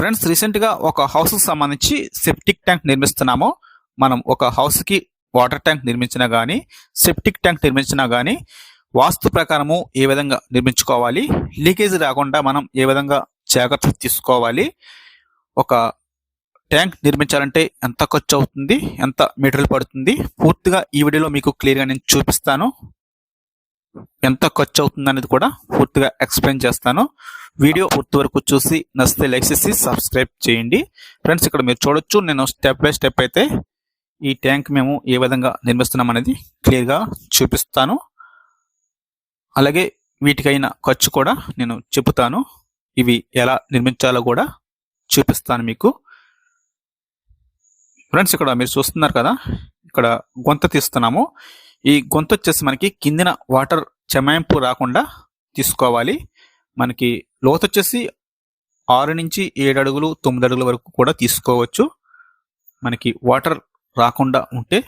Friends రీసెంట్గా ఒక హౌస్కి సంబంధించి సెప్టిక్ ట్యాంక్ నిర్మిస్తున్నాము. మనం ఒక హౌస్కి వాటర్ ట్యాంక్ నిర్మించినా కానీ సెప్టిక్ ట్యాంక్ నిర్మించినా కానీ వాస్తు ప్రకారము ఏ విధంగా నిర్మించుకోవాలి లీకేజ్ రాకుండా మనం ఏ విధంగా జాగ్రత్త తీసుకోవాలి ఒక ట్యాంక్ నిర్మించాలంటే ఎంత ఖర్చు అవుతుంది ఎంత మెటీరియల్ పడుతుంది పూర్తిగా ఈ వీడియోలో మీకు క్లియర్గా నేను చూపిస్తాను. ఎంత ఖర్చు అవుతుంది అనేది కూడా పూర్తిగా ఎక్స్ప్లెయిన్ చేస్తాను. వీడియో పూర్తి వరకు చూసి నచ్చితే లైక్ చేసి సబ్స్క్రైబ్ చేయండి. ఫ్రెండ్స్ ఇక్కడ మీరు చూడొచ్చు. నేను స్టెప్ బై స్టెప్ అయితే ఈ ట్యాంక్ మేము ఏ విధంగా నిర్మిస్తున్నాం అనేది క్లియర్గా చూపిస్తాను. అలాగే వీటికైన ఖర్చు కూడా నేను చెబుతాను. ఇవి ఎలా నిర్మించాలో కూడా చూపిస్తాను మీకు. ఫ్రెండ్స్ ఇక్కడ మీరు చూస్తున్నారు కదా ఇక్కడ గొంత తీస్తున్నాము. ఈ గొంతు వచ్చేసి మనకి కిందిన వాటర్ చెమాయింపు రాకుండా తీసుకోవాలి. మనకి లోతు వచ్చేసి ఆరు నుంచి ఏడు అడుగులు తొమ్మిది అడుగుల వరకు కూడా తీసుకోవచ్చు. మనకి వాటర్ రాకుండా ఉంటే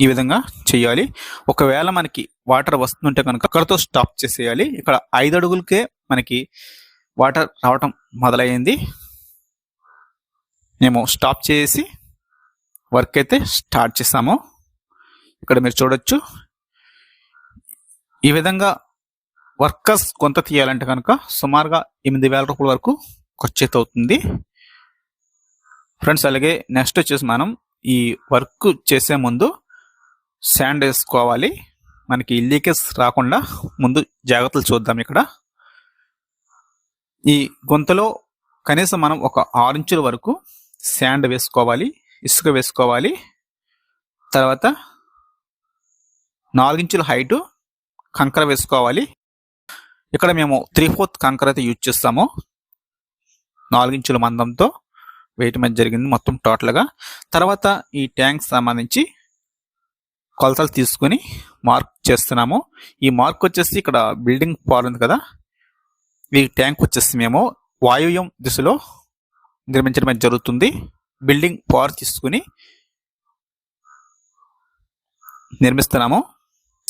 ఈ విధంగా చేయాలి. ఒకవేళ మనకి వాటర్ వస్తుంటే కనుక అక్కడతో స్టాప్ చేసేయాలి. ఇక్కడ ఐదు అడుగులకే మనకి వాటర్ రావటం మొదలైంది. మేము స్టాప్ చేసి వర్క్ అయితే స్టార్ట్ చేసాము. ఇక్కడ మీరు చూడొచ్చు. ఈ విధంగా వర్కర్స్ కొంత తీయాలంటే కనుక సుమారుగా ఎనిమిది వేల రూపాయల వరకు ఖర్చు అవుతుంది ఫ్రెండ్స్ అలాగే నెక్స్ట్ వచ్చేసి మనం ఈ వర్క్ చేసే ముందు శాండ్ వేసుకోవాలి. మనకి లీకేజ్ రాకుండా ముందు జాగ్రత్తలు చూద్దాం ఇక్కడ. ఈ గుంతలో కనీసం మనం ఒక ఆరు ఇంచుల వరకు శాండ్ వేసుకోవాలి ఇసుక వేసుకోవాలి. తర్వాత నాలుగించుల హైటు కంకర వేసుకోవాలి. ఇక్కడ మేము త్రీ ఫోర్త్ కంకర అయితే యూజ్ చేస్తాము. నాలుగించుల మందంతో వేయటం అనేది జరిగింది మొత్తం టోటల్గా తర్వాత ఈ ట్యాంక్ సంబంధించి కొలతలు తీసుకొని మార్క్ చేస్తున్నాము. ఈ మార్క్ వచ్చేసి ఇక్కడ బిల్డింగ్ పవర్ ఉంది కదా. ఈ ట్యాంక్ వచ్చేసి మేము వాయువ్యం దిశలో నిర్మించడం జరుగుతుంది. బిల్డింగ్ పవర్ తీసుకుని నిర్మిస్తున్నాము.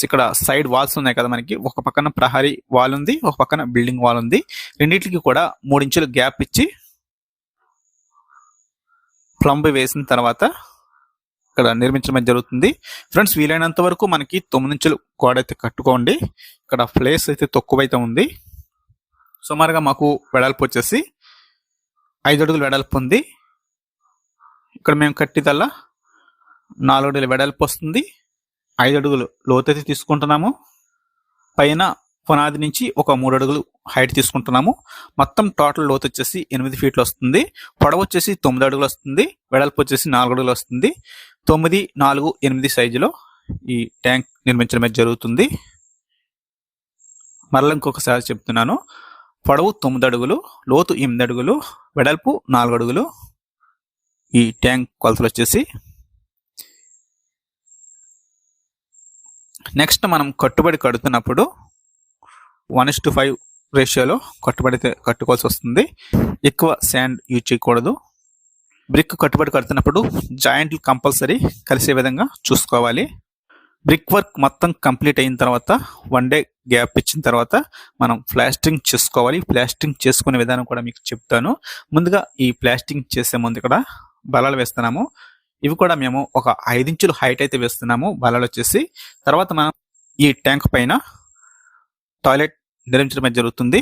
ఇక్కడ సైడ్ వాల్స్ ఉన్నాయి కదా మనకి. ఒక పక్కన ప్రహరీ వాల్ ఉంది ఒక పక్కన బిల్డింగ్ వాల్ ఉంది. రెండింటికి కూడా మూడించులు గ్యాప్ ఇచ్చి ప్లంబ్ వేసిన తర్వాత ఇక్కడ నిర్మించడం జరుగుతుంది. ఫ్రెండ్స్ వీలైనంత వరకు మనకి తొమ్మిది ఇంచులు గోడ అయితే కట్టుకోండి. ఇక్కడ ప్లేస్ అయితే తక్కువైతే ఉంది. సుమారుగా మాకు వెడల్పు వచ్చేసి ఐదు అడుగులు వెడల్పు ఉంది. ఇక్కడ మేము కట్టిదల్లా నాలుగు అడుగులు వెడల్పు వస్తుంది. ఐదు అడుగులు లోతైతే తీసుకుంటున్నాము. పైన పునాది నుంచి ఒక మూడు అడుగులు హైట్ తీసుకుంటున్నాము. మొత్తం టోటల్ లోతు వచ్చేసి ఎనిమిది ఫీట్లు వస్తుంది. పొడవు వచ్చేసి తొమ్మిది అడుగులు వస్తుంది. వెడల్పు వచ్చేసి నాలుగు అడుగులు వస్తుంది. తొమ్మిది నాలుగు ఎనిమిది సైజులో ఈ ట్యాంక్ నిర్మించడం జరుగుతుంది. మరల ఇంకొకసారి చెప్తున్నాను. పొడవు తొమ్మిది అడుగులు లోతు ఎనిమిది అడుగులు వెడల్పు నాలుగు అడుగులు ఈ ట్యాంక్ కొలతలు వచ్చేసి నెక్స్ట్ మనం కట్టుబడి కడుతున్నప్పుడు వన్ ఇస్ టు ఫైవ్ రేషియోలో కట్టుబడి కట్టుకోవాల్సి వస్తుంది. ఎక్కువ శాండ్ యూజ్ చేయకూడదు. బ్రిక్ కట్టుబడి కడుతున్నప్పుడు జాయింట్లు కంపల్సరీ కలిసే విధంగా చూసుకోవాలి. బ్రిక్ వర్క్ మొత్తం కంప్లీట్ అయిన తర్వాత వన్ డే గ్యాప్ ఇచ్చిన తర్వాత మనం ప్లాస్టింగ్ చేసుకోవాలి. ప్లాస్టింగ్ చేసుకునే విధానం కూడా మీకు చెప్తాను. ముందుగా ఈ ప్లాస్టింగ్ చేసే ముందు ఇక్కడ బలాలు వేస్తున్నాము. ఇవి కూడా మేము ఒక ఐదించులు హైట్ అయితే వేస్తున్నాము. బలాలు వచ్చేసి తర్వాత మనం ఈ ట్యాంక్ పైన టాయిలెట్ నిర్మించడం జరుగుతుంది.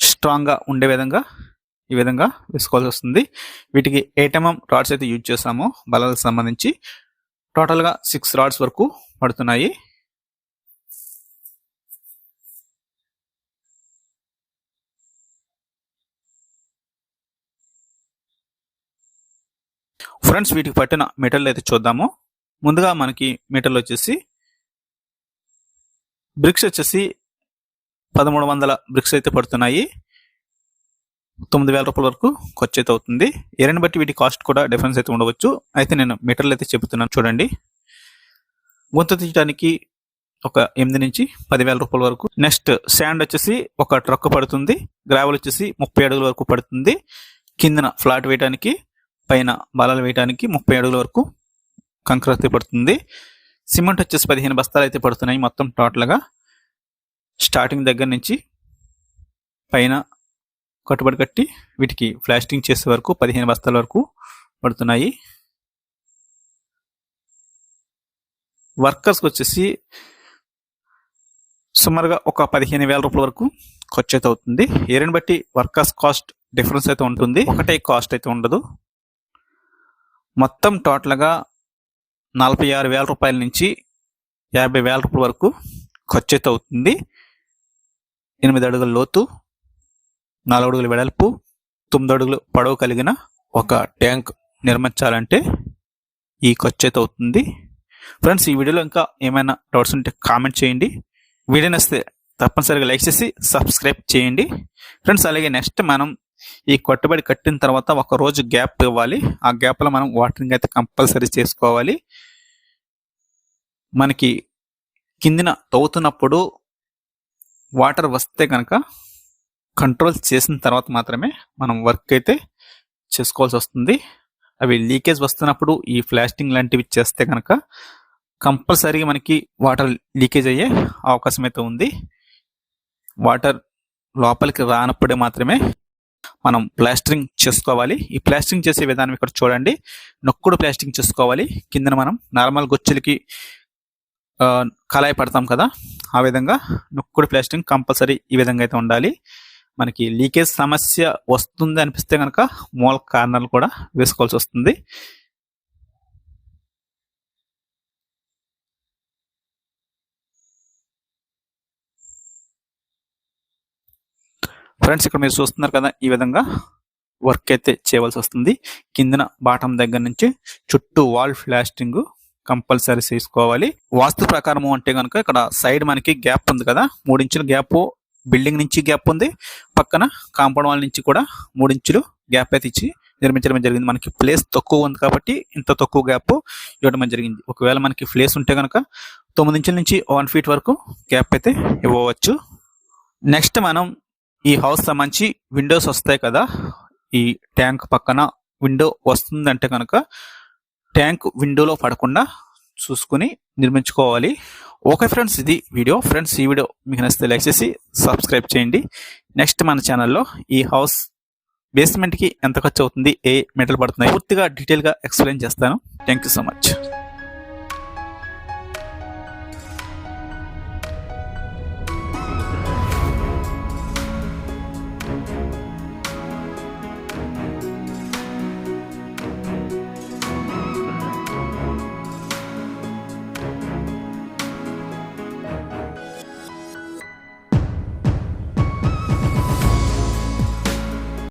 స్ట్రాంగ్గా ఉండే విధంగా ఈ విధంగా వేసుకోవాల్సి వస్తుంది. వీటికి ఎయిట్ రాడ్స్ అయితే యూజ్ చేసాము బలాలకు సంబంధించి. టోటల్గా సిక్స్ రాడ్స్ వరకు పడుతున్నాయి. ఫ్రెండ్స్ వీటికి పట్టిన మెటల్ అయితే చూద్దాము. ముందుగా మనకి మెటల్ వచ్చేసి బ్రిక్స్ వచ్చేసి పదమూడు వందల బ్రిక్స్ అయితే పడుతున్నాయి. తొమ్మిది వేల రూపాయల వరకు ఖర్చు అయితే అవుతుంది. ఏరిని బట్టి వీటి కాస్ట్ కూడా డిఫరెన్స్ అయితే ఉండవచ్చు. అయితే నేను మీటర్లు అయితే చెబుతున్నాను చూడండి. గుంత తీయడానికి ఒక ఎనిమిది నుంచి పదివేల రూపాయల వరకు. నెక్స్ట్ శాండ్ వచ్చేసి ఒక ట్రక్ పడుతుంది. గ్రావెల్ వచ్చేసి ముప్పై అడుగుల వరకు పడుతుంది. కిందన ఫ్లాట్ వేయడానికి పైన బాలాలు వేయడానికి ముప్పై అడుగుల వరకు కంకర అయితే పడుతుంది. సిమెంట్ వచ్చేసి పదిహేను బస్తాలు అయితే పడుతున్నాయి మొత్తం టోటల్గా స్టార్టింగ్ దగ్గర నుంచి పైన కట్టుబడి కట్టి వీటికి ప్లాస్టింగ్ చేసే వరకు పదిహేను బస్తాల వరకు పడుతున్నాయి. వర్కర్స్కి వచ్చేసి సుమారుగా ఒక పదిహేను వేల రూపాయల వరకు ఖర్చు అయితే అవుతుంది. ఏరియాని బట్టి వర్కర్స్ కాస్ట్ డిఫరెన్స్ అయితే ఉంటుంది. ఒకటే కాస్ట్ అయితే ఉండదు. మొత్తం టోటల్గా నలభై ఆరు వేల రూపాయల నుంచి యాభై వేల రూపాయల వరకు ఖర్చు అయితే అవుతుంది. ఎనిమిది అడుగుల లోతు నాలుగు అడుగుల వెడల్పు తొమ్మిది అడుగులు పొడవు కలిగిన ఒక ట్యాంక్ నిర్మించాలంటే ఈ ఖర్చు అయితే అవుతుంది. ఫ్రెండ్స్ ఈ వీడియోలో ఇంకా ఏమైనా డౌట్స్ ఉంటే కామెంట్ చేయండి. వీడియో నచ్చితే తప్పనిసరిగా లైక్ చేసి సబ్స్క్రైబ్ చేయండి. ఫ్రెండ్స్ అలాగే నెక్స్ట్ మనం ఈ కట్టుబడి కట్టిన తర్వాత ఒక రోజు గ్యాప్ ఇవ్వాలి. ఆ గ్యాప్లో మనం వాటరింగ్ అయితే కంపల్సరీ చేసుకోవాలి. మనకి కిందిన తవ్వుతున్నప్పుడు వాటర్ వస్తే కనుక కంట్రోల్ చేసిన తర్వాత మాత్రమే మనం వర్క్ అయితే చేసుకోవాల్సి వస్తుంది. అవి లీకేజ్ వస్తున్నప్పుడు ఈ ఫ్లాస్టింగ్ లాంటివి చేస్తే కనుక కంపల్సరీగా మనకి వాటర్ లీకేజ్ అయ్యే అవకాశం అయితే ఉంది. వాటర్ లోపలికి రానప్పుడే మాత్రమే మనం ప్లాస్టరింగ్ చేసుకోవాలి. ఈ ప్లాస్టరింగ్ చేసే విధానం ఇక్కడ చూడండి. నొక్కుడు ప్లాస్టింగ్ చేసుకోవాలి. కిందన మనం నార్మల్ గొచ్చులకి కళాయి పడతాం కదా. ఆ విధంగా నొక్కుడు ప్లాస్టింగ్ కంపల్సరీ ఈ విధంగా అయితే ఉండాలి. మనకి లీకేజ్ సమస్య వస్తుంది అనిపిస్తే కనుక మూల కార్నర్లు కూడా వేసుకోవాల్సి వస్తుంది. ఫ్రెండ్స్ ఇక్కడ మీరు చూస్తున్నారు కదా ఈ విధంగా వర్క్ అయితే చేయవలసి వస్తుంది. కిందన బాటం దగ్గర నుంచి చుట్టూ వాల్ ప్లాస్టింగ్ కంపల్సరీ చేసుకోవాలి. వాస్తు ప్రకారము అంటే కనుక ఇక్కడ సైడ్ మనకి గ్యాప్ ఉంది కదా మూడించుల గ్యాప్ బిల్డింగ్ నుంచి గ్యాప్ ఉంది. పక్కన కాంపౌండ్ వాల్ నుంచి కూడా మూడించులు గ్యాప్ అయితే ఇచ్చి నిర్మించడం జరిగింది. మనకి ప్లేస్ తక్కువ ఉంది కాబట్టి ఇంత తక్కువ గ్యాప్ ఇవ్వడం జరిగింది. ఒకవేళ మనకి ప్లేస్ ఉంటే కనుక తొమ్మిది ఇంచుల నుంచి వన్ ఫీట్ వరకు గ్యాప్ అయితే ఇవ్వవచ్చు. నెక్స్ట్ మనం ఈ హౌస్ సంబంధించి విండోస్ వస్తాయి కదా ఈ ట్యాంక్ పక్కన విండో వస్తుందంటే కనుక ట్యాంక్ విండోలో పడకుండా చూసుకుని నిర్మించుకోవాలి. ఓకే ఫ్రెండ్స్ ఇది వీడియో. ఫ్రెండ్స్ ఈ వీడియో మీకు నచ్చితే లైక్ చేసి సబ్స్క్రైబ్ చేయండి. నెక్స్ట్ మన ఛానల్లో ఈ హౌస్ బేస్మెంట్కి ఎంత ఖర్చు అవుతుంది ఏ మెటల్ పడుతున్నాయి పూర్తిగా డీటెయిల్గా ఎక్స్ప్లెయిన్ చేస్తాను. Thank you so much